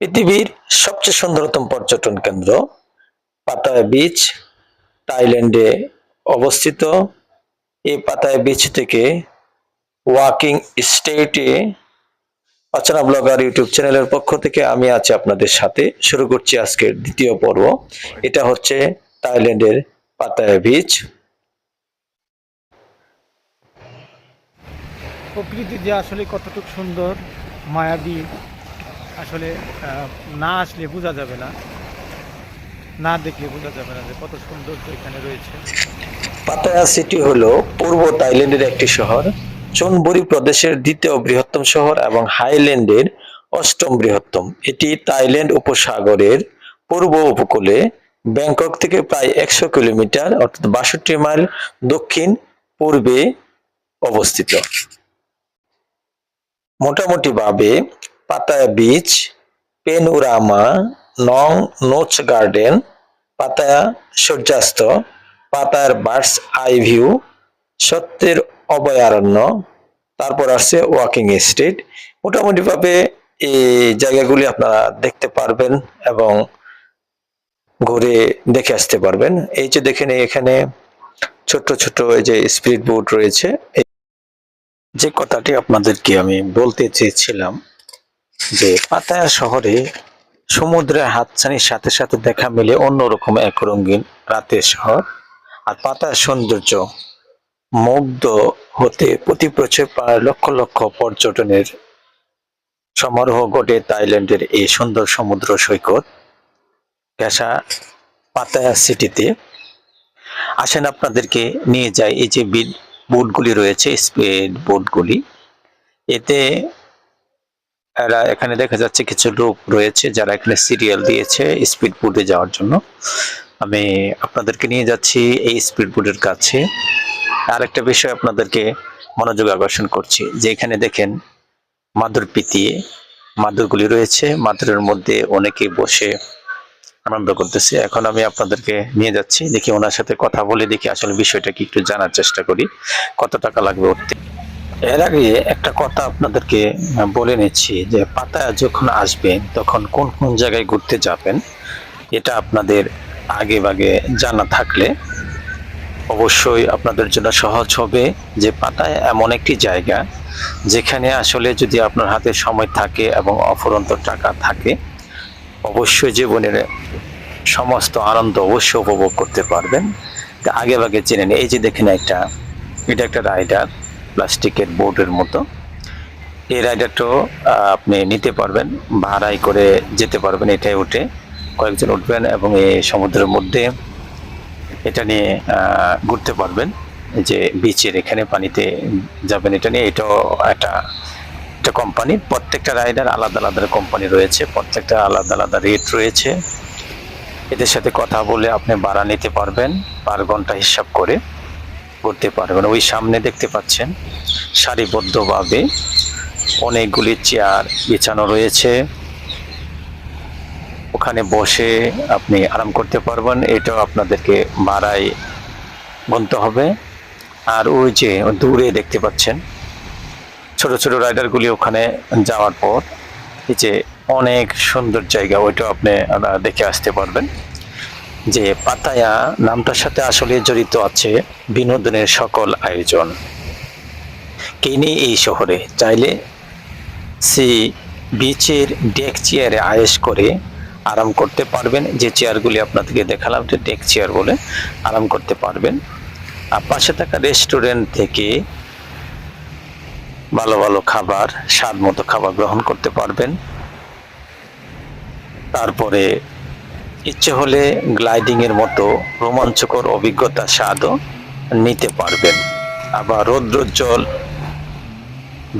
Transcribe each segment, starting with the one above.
পৃথিবীর সবচেয়ে সুন্দরতম পর্যটন কেন্দ্র পাতায়া বিচ থাইল্যান্ডে অবস্থিত। এই পাতায়া বিচ থেকে ওয়াকিং স্টেটে অচেনা ব্লগার ইউটিউব চ্যানেলের পক্ষ থেকে আমি আছি আপনাদের সাথে। শুরু করছি আজকের দ্বিতীয় পর্ব। এটা হচ্ছে থাইল্যান্ডের পাতায়া বিচ প্রকৃতি যে আসলে কতটুকু সুন্দর, মায়াবী আসলে না আসলে বোঝা যাবে না। না দেখলে বোঝা যাবে না যে কত সৌন্দর্য এখানে রয়েছে। পাতায়া সিটি হলো পূর্ব থাইল্যান্ডের একটি শহর। চুনবুরি প্রদেশের দ্বিতীয় বৃহত্তম শহর এবং হাইল্যান্ডের অষ্টম বৃহত্তম। এটি থাইল্যান্ড উপসাগরের পূর্ব উপকূলে ব্যাংকক থেকে প্রায় একশো কিলোমিটার, অর্থাৎ বাষট্টি মাইল দক্ষিণ পূর্বে অবস্থিত। মোটামুটি ভাবে পাতায়া বিচ পেনুরামা, নং নোচ গার্ডেন, পাতায়া সূর্যাস্ত পাতায়ার বার্ডস আই ভিউ, সত্যের অভয়ারণ্য, তারপর আসছে ওয়াকিং স্ট্রিট। মোটামুটি ভাবে এই জায়গাগুলি আপনারা দেখতে পারবেন এবং ঘুরে দেখে আসতে পারবেন। এই যে দেখেন এখানে ছোট্ট ছোট এই যে স্পিড বোট রয়েছে। যে কথাটি আপনাদেরকে আমি বলতে চেয়েছিলাম যে পাতায়া শহরে সমুদ্রের হাতছানির সাথে সাথে দেখা মিলে অন্যরকম এক রঙিন রাতের শহর। আর পাতার সৌন্দর্য মুগ্ধ হতে প্রতি বছর প্রায় লক্ষ লক্ষ পর্যটনের সমারোহ ঘটে থাইল্যান্ডের এই সুন্দর সমুদ্র সৈকত ঘেঁষা পাতায়া সিটিতে। আসেন আপনাদেরকে নিয়ে যাই এই যে বোটগুলি রয়েছে স্পিড বোটগুলি। এতে এরা এখানে দেখা যাচ্ছে কিছু লোক রয়েছে যারা এখানে সিরিয়াল দিয়েছে স্পিড বোটে যাওয়ার জন্য। আমি আপনাদেরকে নিয়ে যাচ্ছি এই স্পিড বোটের কাছে। আর একটা বিষয় আপনাদেরকে মনোযোগ আকর্ষণ করছি, যে এখানে দেখেন মাদুর পিতিয়ে মাদুরগুলি রয়েছে। মাদুরের মধ্যে অনেকে বসে আনন্দ করতেছে। এখন আমি আপনাদেরকে নিয়ে যাচ্ছি, দেখি ওনার সাথে কথা বলে দেখি আসলে বিষয়টা কি, একটু জানার চেষ্টা করি। কত টাকা লাগবে উঠতে এর আগে একটা কথা আপনাদেরকে বলে নিচ্ছি যে পাতায় যখন আসবেন, তখন কোন কোন জায়গায় ঘুরতে যাবেন, এটা আপনাদের আগে ভাগে জানা থাকলে অবশ্যই আপনাদের জন্য সহজ হবে যে পাতায় এমন একটি জায়গা যেখানে আসলে যদি আপনার হাতে সময় থাকে এবং অফুরন্ত টাকা থাকে, অবশ্যই জীবনের সমস্ত আনন্দ অবশ্যই উপভোগ করতে পারবেন আগে ভাগে জেনে নিন। এই যে দেখেন একটা, এটা একটা রাইডার প্লাস্টিকের বোর্ডের মতো। এই রাইডারটাও আপনি নিতে পারবেন ভাড়াই করে যেতে পারবেন এটাই উঠে। কয়েকজন উঠবেন এবং এই সমুদ্রের মধ্যে এটা নিয়ে ঘুরতে পারবেন। যে বিচের এখানে পানিতে যাবেন এটা নিয়ে, এটাও একটা একটা কোম্পানি প্রত্যেকটা রাইডার আলাদা আলাদা কোম্পানি রয়েছে, প্রত্যেকটা আলাদা আলাদা রেট রয়েছে। এদের সাথে কথা বলে আপনি ভাড়া নিতে পারবেন, পার ঘণ্টা হিসাব করে। করতে পারবেন। ওই সামনে দেখতে পাচ্ছেন, সারিবদ্ধভাবে অনেকগুলি চেয়ার বিছানো রয়েছে। ওখানে বসে আপনি আরাম করতে পারবেন, এটাও আপনাদেরকে ভাড়ায় গুনতে হবে। আর ওই যে দূরে দেখতে পাচ্ছেন, ছোট ছোট রাইডারগুলি ওখানে যাওয়ার পর, এই যে অনেক সুন্দর জায়গা, ওইটাও আপনি দেখে আসতে পারবেন। যে পাতায়া নামটার সাথে আসলে জড়িত আছে বিনোদনের সকল আয়োজন। কে নেই এই শহরে? চাইলে সে বিচের ডেক চেয়ারে আয়েস করে আরাম করতে পারবেন। যে চেয়ারগুলি আপনাদেরকে দেখালাম, যে ডেক চেয়ার বলে আরাম করতে পারবেন। আর পাশে থাকা রেস্টুরেন্ট থেকে ভালো ভালো খাবার, স্বাদ মতো খাবার গ্রহণ করতে পারবেন। তারপরে ইচ্ছে হলে গ্লাইডিং এর মতো রোমাঞ্চকর অভিজ্ঞতা স্বাদও নিতে পারবেন। আবার রৌদ্রোজ্জ্বল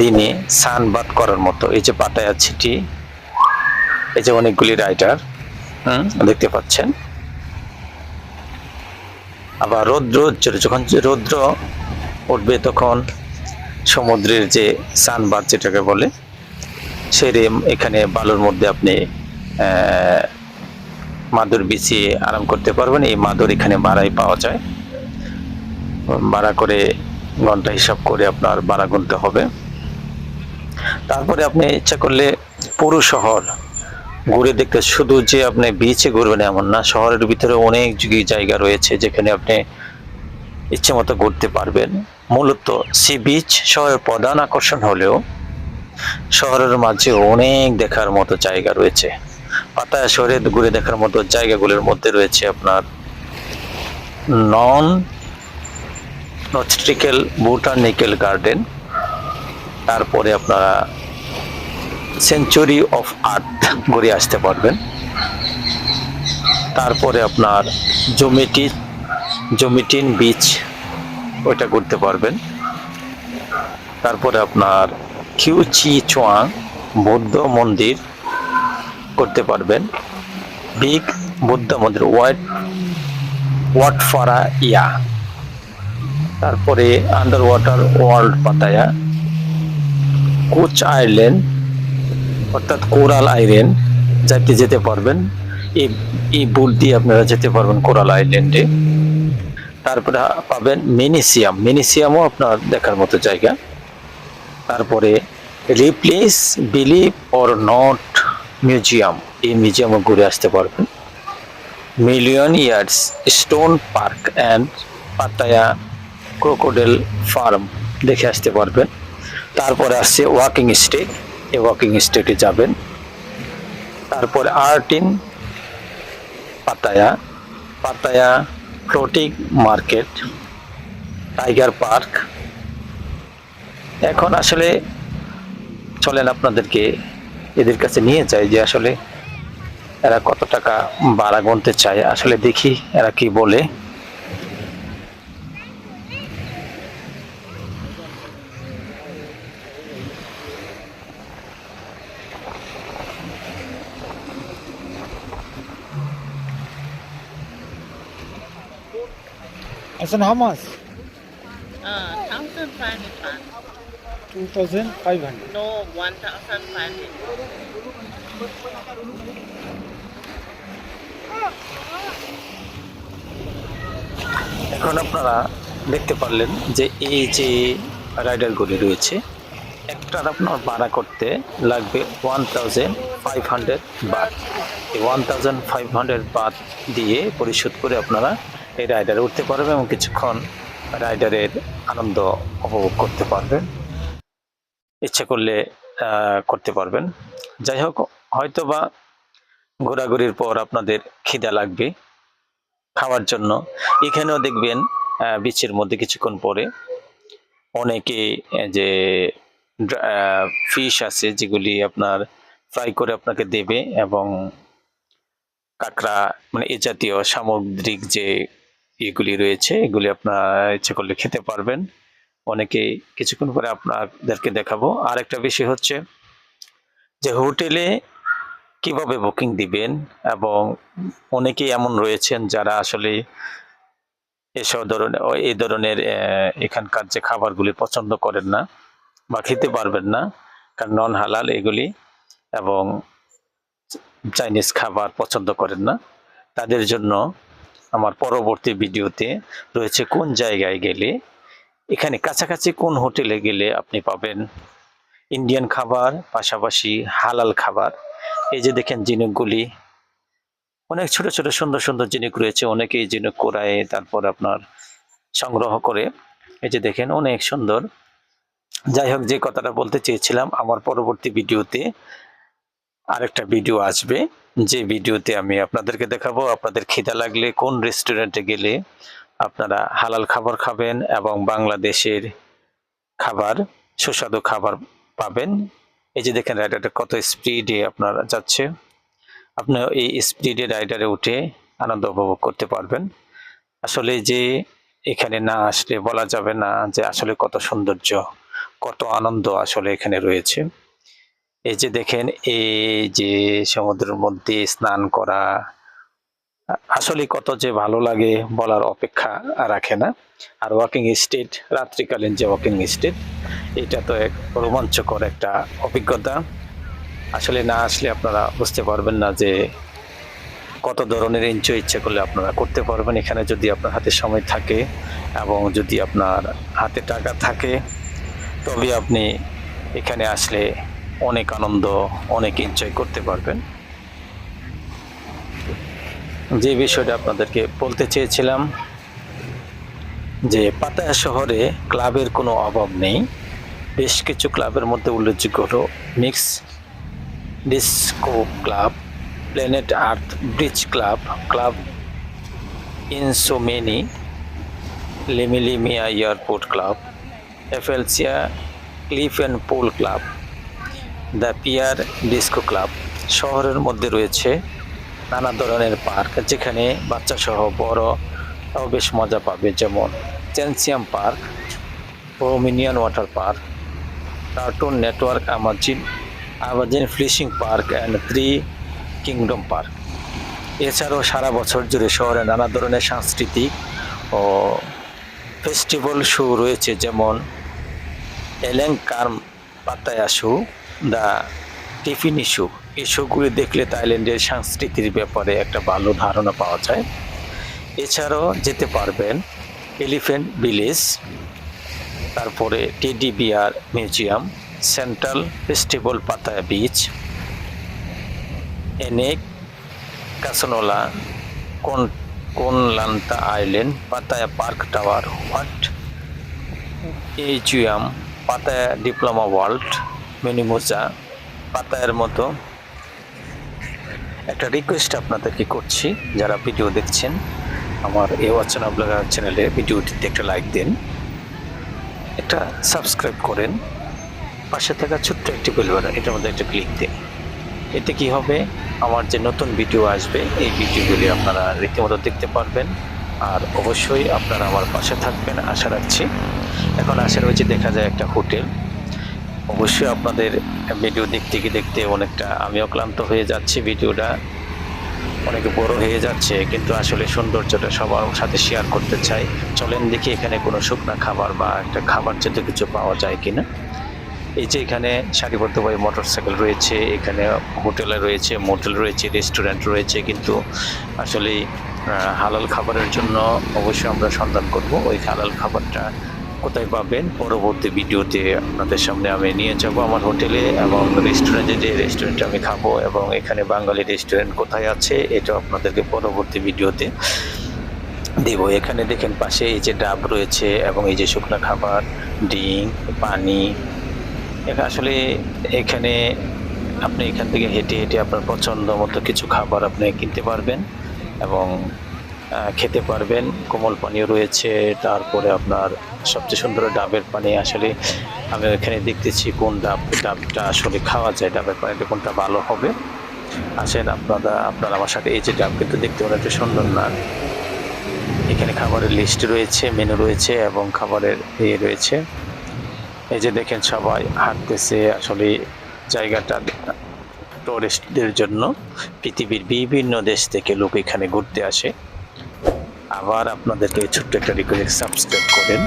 দিনে সানবাদ করার মতো এই যে পাতায়া ছিটি এই যে অনেকগুলি রাইডার দেখতে পাচ্ছেন। আবার রৌদ্র যখন রৌদ্র উঠবে তখন সমুদ্রের যে সানবাদ যেটাকে বলে সেরে এখানে বালুর মধ্যে আপনি মাদুর বিছিয়ে আরাম করতে পারবেন। এই মাদুর এখানে ভাড়াই পাওয়া যায়। ভাড়া করে ঘণ্টা হিসাব করে আপনার ভাড়া গুনতে হবে। তারপরে আপনি ইচ্ছা করলে পুরো শহর ঘুরে দেখতে, শুধু যে আপনি বিচে ঘুরবেন এমন না, শহরের ভিতরে অনেক যুগি জায়গা রয়েছে যেখানে আপনি ইচ্ছে মতো ঘুরতে পারবেন। মূলত সি বিচ শহরের প্রধান আকর্ষণ হলেও শহরের মাঝে অনেক দেখার মতো জায়গা রয়েছে। পাতায়া শহরে ঘুরে দেখার মতো জায়গাগুলোর মধ্যে রয়েছে আপনার নন নস্ট্রিক্যাল বোটানিক্যাল গার্ডেন। তারপরে আপনারা সেঞ্চুরি অফ আর্থ ঘুরে আসতে পারবেন। তারপরে আপনার জমিটি, জমিটিন বিচ, ওইটা ঘুরতে পারবেন। তারপরে আপনার কিউচি চোয়াং বৌদ্ধ মন্দির করতে পারবেন। বিগ বুদ্ধ মন্দির হোয়াইট ওয়াটফারা ইয়া তারপরে under water world Pattaya. Koh island অর্থাৎ কোরাল আইল্যান্ড যাতে যেতে পারবেন। এই এই বুট দিয়ে আপনারা যেতে পারবেন কোরাল আইল্যান্ডে তারপরে পাবেন মিনিসিয়াম। মিনিসিয়ামও আপনার দেখার মতো জায়গা। তারপরে Ripley's, believe or not museum, এই মিউজিয়ামও ঘুরে আসতে পারবেন। Million years stone park and Pattaya crocodile farm দেখে আসতে পারবেন। তারপরে আসছে ওয়াকিং স্টেক এই ওয়াকিং স্টেকে যাবেন। তারপরে art in Pattaya Pattaya floating market, tiger park. এখন আসলে চলেন আপনাদেরকে এদের কাছে নিয়ে যাই যে আসলে এরা কত টাকা ভাড়া গুনতে চায় আসলে দেখি এরা কি বলে how much? Uh, thousand five hundred. 2,500. No, one thousand five hundred. এখন আপনারা দেখতে পারলেন যে এই যে রাইডারগুলি রয়েছে একটার আপনার ভাড়া করতে লাগবে one thousand five hundred baht এই one thousand five hundred baht দিয়ে পরিশোধ করে আপনারা এই রাইডারে উঠতে পারবেন এবং কিছুক্ষণ রাইডারের আনন্দ উপভোগ করতে পারবেন ইচ্ছে করলে করতে পারবেন। যাই হোক হয়তো বা ঘোরাঘুরির পর আপনাদের খিদা লাগবে খাওয়ার জন্য। এখানেও দেখবেন বিচের মধ্যে কিছুক্ষণ পরে অনেকে যে ফিশ আছে যেগুলি আপনার ফ্রাই করে আপনাকে দেবে এবং কাঁকড়া মানে এ জাতীয় সামুদ্রিক যে এগুলি রয়েছে, এগুলি আপনার ইচ্ছে করলে খেতে পারবেন। অনেকে কিছুক্ষণ পরে আপনাদেরকে দেখাবো। আর একটা বিষয় হচ্ছে যে হোটেলে কীভাবে বুকিং দিবেন এবং অনেকেই এমন রয়েছেন যারা আসলে এসব ধরনের এই ধরনের এখানকার যে খাবারগুলি পছন্দ করেন না বা খেতে পারবেন না, কারণ নন হালাল এগুলি এবং চাইনিজ খাবার পছন্দ করেন না। তাদের জন্য আমার পরবর্তী ভিডিওতে রয়েছে কোন জায়গায় গেলে এখানে কাছাকাছি কোন হোটেলে গেলে আপনি পাবেন ইন্ডিয়ান খাবার, পাশাপাশি হালাল খাবার। এই যে দেখেন জিনুকগুলি, অনেক ছোট ছোট, সুন্দর সুন্দর জিনুক রয়েছে, অনেকেই জিনুক কোরায় তারপর আপনার সংগ্রহ করে। এই যে দেখেন অনেক সুন্দর। যাই হোক, যে কথাটা বলতে চেয়েছিলাম, আমার পরবর্তী ভিডিওতে আরেকটা ভিডিও আসবে। যে ভিডিওতে আমি আপনাদেরকে দেখাবো, আপনাদের খিদা লাগলে কোন রেস্টুরেন্টে গেলে আপনারা হালাল খাবার খাবেন এবং বাংলাদেশের খাবার, সুস্বাদু খাবার পাবেন। এই যে দেখেন রাইডারটা কত স্পিডে আপনার যাচ্ছে। আপনি এই স্পিডে রাইডারে উঠে আনন্দ উপভোগ করতে পারবেন। আসলে যে এখানে না আসলে বলা যাবে না যে আসলে কত সৌন্দর্য, কত আনন্দ আসলে এখানে রয়েছে। এই যে দেখেন, এই যে সমুদ্রের মধ্যে স্নান করা আসলে কত যে ভালো লাগে বলার অপেক্ষা রাখে না। আর ওয়াকিং স্টেট রাত্রিকালীন যে ওয়াকিং স্টেট এটা তো এক রোমাঞ্চকর একটা অভিজ্ঞতা। আসলে না আসলে আপনারা বুঝতে পারবেন না যে কত ধরনের এনজয় ইচ্ছে করলে আপনারা করতে পারবেন। এখানে যদি আপনার হাতে সময় থাকে এবং যদি আপনার হাতে টাকা থাকে, তবে আপনি এখানে আসলে অনেক আনন্দ, অনেক এনজয় করতে পারবেন। যে বিষয়টা আপনাদেরকে বলতে চেয়েছিলাম, যে পাতায়া শহরে ক্লাবের কোনো অভাব নেই। বেশ কিছু ক্লাবের মধ্যে উল্লেখযোগ্য হলো mix disco club, planet earth bridge club club insomnia, লিমিলিমিয়া airport club, এফএলসিয়া cliff and pole club, the pier disco club. শহরের মধ্যে রয়েছে নানা ধরনের পার্ক যেখানে বাচ্চা সহ বড়রাও বেশ মজা পাবে, যেমন চ্যানসিয়াম park প্রোমিনিয়ন water park, cartoon network, Amazon Amazon fishing park and three kingdom park. এছাড়াও সারা বছর জুড়ে শহরে নানা ধরনের সাংস্কৃতিক ও ফেস্টিভ্যাল শো রয়েছে, যেমন এলেং crumb Pattaya show, the Tiffany show. এই শোগুলি দেখলে থাইল্যান্ডের সংস্কৃতির ব্যাপারে একটা ভালো ধারণা পাওয়া যায়। এছাড়াও যেতে পারবেন এলিফ্যান্ট ভিলেজ তারপরে teddy bear museum central festival Pattaya beach এনেক কাসনোলা কোন কোনলান্তা island Pattaya park tower what এইচইউএম Pattaya diploma world মিনিমোজা পাতায়ের মতো একটা রিকোয়েস্ট আপনাদেরকে করছি, যারা ভিডিও দেখছেন, আমার এই অচনা ব্লগার চ্যানেলে ভিডিওটিতে একটা লাইক দিন। একটা সাবস্ক্রাইব করেন। পাশে থাকা ছোট্ট একটি বাটন এটার মধ্যে একটা ক্লিক দিন। এতে কি হবে? আমার যে নতুন ভিডিও আসবে, এই ভিডিওগুলি আপনারা রীতিমতো দেখতে পারবেন। আর অবশ্যই আপনারা আমার পাশে থাকবেন, আশা রাখছি। এখন আশা রয়েছে দেখা যায় একটা হোটেল অবশ্যই আপনাদের ভিডিও দেখতে গিয়ে দেখতে অনেকটা আমিও ক্লান্ত হয়ে যাচ্ছি ভিডিওটা। অনেক বড় হয়ে যাচ্ছে, কিন্তু আসলে সৌন্দর্যটা সবার সাথে শেয়ার করতে চাই। চলেন দেখি এখানে কোনো শুকনা খাবার বা একটা খাবার জাতীয় কিছু পাওয়া যায় কিনা। এই যে এখানে সারিবদ্ধভাবে মোটরসাইকেল রয়েছে, এখানে হোটেলে রয়েছে মোটেল রয়েছে রেস্টুরেন্ট রয়েছে, কিন্তু আসলে হালাল খাবারের জন্য অবশ্যই আমরা সন্ধান করব। ওই হালাল খাবারটা কোথায় পাবেন? পরবর্তী ভিডিওতে আপনাদের সামনে আমি নিয়ে যাব আমার হোটেলে এবং রেস্টুরেন্টে যে রেস্টুরেন্টে আমি খাব এবং এখানে বাঙালি রেস্টুরেন্ট কোথায় আছে এটা আপনাদেরকে পরবর্তী ভিডিওতে দেবো। এখানে দেখেন পাশে এই যে ডাব রয়েছে এবং এই যে শুকনো খাবার, ডিম, পানি। আসলে এখানে আপনি এখান থেকে হেঁটে হেঁটে আপনার পছন্দ মতো কিছু খাবার আপনি কিনতে পারবেন এবং খেতে পারবেন। কোমল পানীয় রয়েছে। তারপরে আপনার সবচেয়ে সুন্দর ডাবের পানি আসলে আমি এখানে দেখতেছি কোন ডাব, ডাবটা আসলে খাওয়া যায়, ডাবের পানিটা কোনটা ভালো হবে। আসেন আপনারা আপনারা আমার সাথে এই যে ডাব কিন্তু দেখতে অনেকটা সুন্দর না। এখানে খাবারের লিস্ট রয়েছে মেনু রয়েছে এবং খাবারের ইয়ে রয়েছে। এই যে দেখেন সবাই হাঁটতেছে আসলে জায়গাটা টুরিস্টদের জন্য। পৃথিবীর বিভিন্ন দেশ থেকে লোক এখানে ঘুরতে আসে। আবার আপনাদেরকে ছোট্ট একটা রিকোয়েস্ট সাবস্ক্রাইব করেন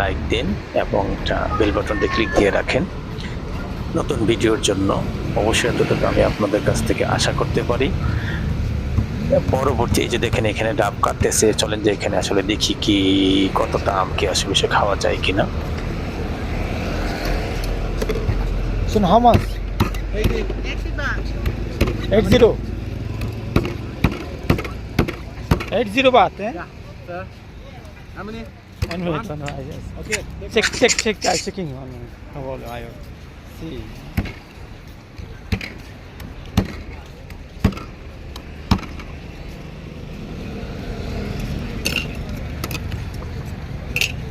লাইক দিন এবং বেল বাটনটি ক্লিক দিয়ে রাখেন। নতুন ভিডিওর জন্য অবশ্যই অন্তত আমি আপনাদের কাছ থেকে আশা করতে পারি। পরবর্তী এই যে দেখেন এখানে ডাব কাটতেছে। চলেন যে এখানে আসলে দেখি কি কতটা আম কি আশেপাশে খাওয়া যায় কিনা। So how much? 80. Eight zero बात है One minute, one, one, yes. Okay. Check, check, check. I'm checking one minute. How old are you? See.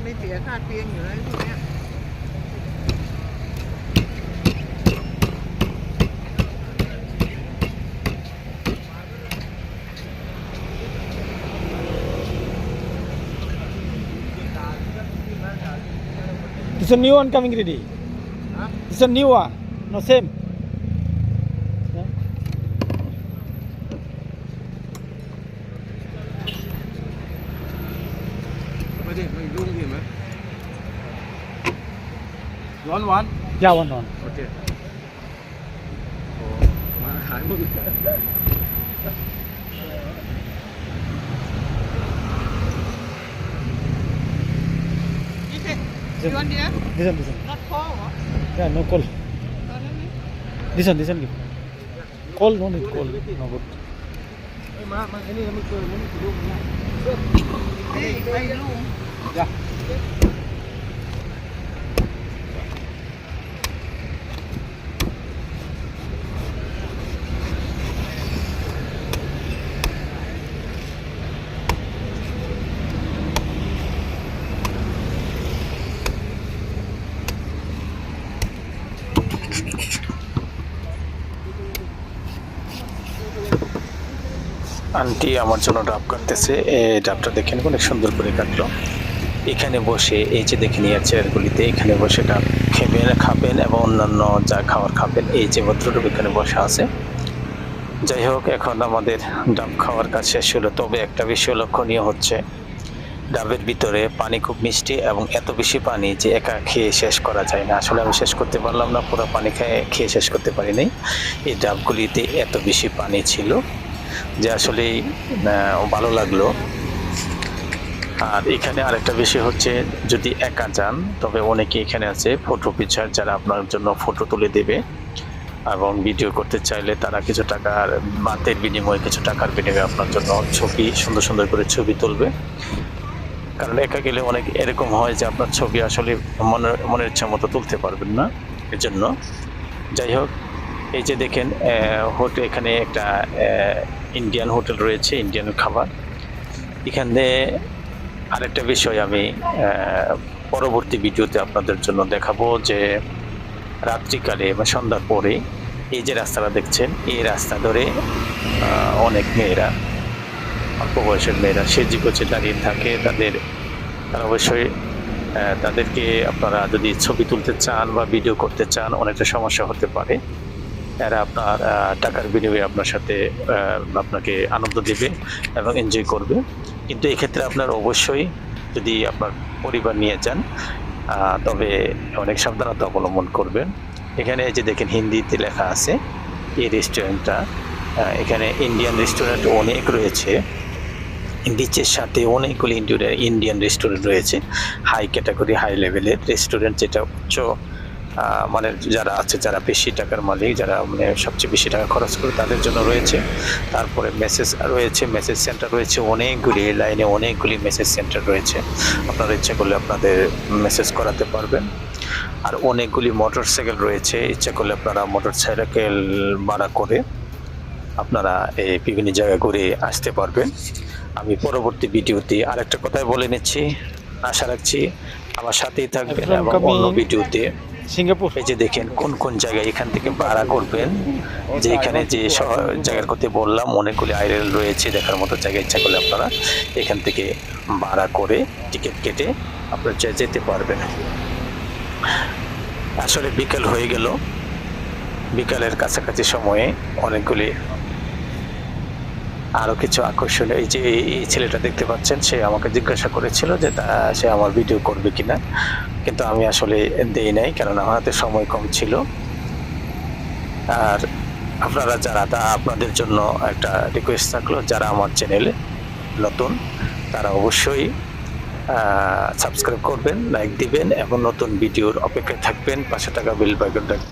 Maybe I can't be in your eyes. This is a new one coming ready. Huh? This is a new one. No same. Yeah. ไม่ได้ไม่ยุ่งดีไหมร้อนวัน Yeah, one one. โอเคโอ้มาขายหมด Is This one, this one, this one. Not call. Yeah, no call. This one, this one. Call, no need call. No good. Hey, my room. Yeah. Aunty আমার জন্য ডাব কাটতেছে। এই ডাবটা দেখেন অনেক সুন্দর করে কাটলো। এখানে বসে, এই যে দেখে নিয়ে চেয়ারগুলিতে এখানে বসে ডাব খেবেন, খাবেন এবং অন্যান্য যা খাবার খাবেন, এই যে ভদ্রলোক এখানে বসে আছে। যাই হোক, এখন আমাদের ডাব খাওয়ার কাজ শেষ হলো। তবে একটা বিষয় লক্ষণীয় হচ্ছে, ডাবের ভিতরে পানি খুব মিষ্টি এবং এত বেশি পানি যে একা খেয়ে শেষ করা যায় না। আসলে আমি শেষ করতে পারলাম না, পুরো পানি খেয়ে খেয়ে শেষ করতে পারিনি। এই ডাবগুলিতে এত বেশি পানি ছিল। যে আসলেই ভালো লাগল। আর এখানে আরেকটা বিষয় হচ্ছে, যদি একা যান, তবে অনেকে এখানে আছে ফটো পিকচার যারা আপনার জন্য ফটো তুলে দেবে এবং ভিডিও করতে চাইলে তারা কিছু টাকার বাতের বিনিময়ে কিছু টাকার বিনিময়ে আপনার জন্য ছবি, সুন্দর সুন্দর করে ছবি তুলবে। কারণ একা গেলে অনেক এরকম হয় যে আপনার ছবি আসলে মনের মনের ইচ্ছা মতো তুলতে পারবেন না। এজন্য যাই হোক, এই যে দেখেন হোটেল এখানে একটা ইন্ডিয়ান হোটেল রয়েছে ইন্ডিয়ান খাবার। এখানে আরেকটা বিষয় আমি পরবর্তী ভিডিওতে আপনাদের জন্য দেখাবো যে রাত্রিকালে বা সন্ধ্যার পরে এই যে রাস্তাটা দেখছেন, এই রাস্তা ধরে অনেক মেয়েরা, অল্প বয়সের মেয়েরা সেজি কোচে দাঁড়িয়ে থাকে। তাদের, তারা অবশ্যই তাদেরকে আপনারা যদি ছবি তুলতে চান বা ভিডিও করতে চান, অনেকটা সমস্যা হতে পারে। এরা আপনার টাকার বিনিময়ে আপনার সাথে আপনাকে আনন্দ দেবে এবং এনজয় করবে। কিন্তু এক্ষেত্রে আপনার অবশ্যই যদি আপনার পরিবার নিয়ে যান তবে অনেক সাবধানতা অবলম্বন করবেন। এখানে যে দেখেন হিন্দিতে লেখা আছে, এই রেস্টুরেন্টটা এখানে ইন্ডিয়ান রেস্টুরেন্ট অনেক রয়েছে। বিচের সাথে অনেকগুলি ইন্ডিয়ান রেস্টুরেন্ট রয়েছে। হাই ক্যাটাগরি হাই লেভেলের রেস্টুরেন্ট যেটা উচ্চ মানে যারা আছে যারা বেশি টাকার মালিক যারা মানে সবচেয়ে বেশি টাকা খরচ করে তাদের জন্য রয়েছে। তারপরে মেসেজ রয়েছে মেসেজ সেন্টার রয়েছে অনেকগুলি এই লাইনে অনেকগুলি মেসেজ সেন্টার রয়েছে। আপনারা ইচ্ছা করলে আপনাদের মেসেজ করাতে পারবেন। আর অনেকগুলি মোটর সাইকেল রয়েছে ইচ্ছা করলে আপনারা মোটর সাইকেল ভাড়া করে আপনারা এই বিভিন্ন জায়গায় ঘুরে আসতে পারবেন। আমি পরবর্তী ভিডিওতে আরেকটা কথাই বলে নিচ্ছি। আশা রাখছি আমার সাথেই থাকবেন এবং অন্য ভিডিওতে সিঙ্গাপুর? এই যে দেখেন, কোন কোন জায়গায় এখান থেকে ভাড়া করবেন, যে এখানে যে জায়গার কথা বললাম অনেকগুলি আইরেল রয়েছে, দেখার মতো জায়গা ইচ্ছা করলে আপনারা এখান থেকে ভাড়া করে টিকিট কেটে আপনারা যেতে পারবেন। আসলে বিকেল হয়ে গেল। বিকালের কাছাকাছি সময়ে অনেকগুলি আরও কিছু আকর্ষণীয় এই যে এই ছেলেটা দেখতে পাচ্ছেন, সে আমাকে জিজ্ঞাসা করেছিল যে সে আমার ভিডিও করবে কিনা? কিন্তু আমি আসলে দেই নাই কারণ আমার হাতে সময় কম ছিল। আর আপনারা যারা, তা আপনাদের জন্য একটা রিকোয়েস্ট থাকল, যারা আমার চ্যানেলে নতুন, তারা অবশ্যই সাবস্ক্রাইব করবেন লাইক দিবেন এবং নতুন ভিডিওর অপেক্ষায় থাকবেন। পাশে টাকা বিল বাইকনটা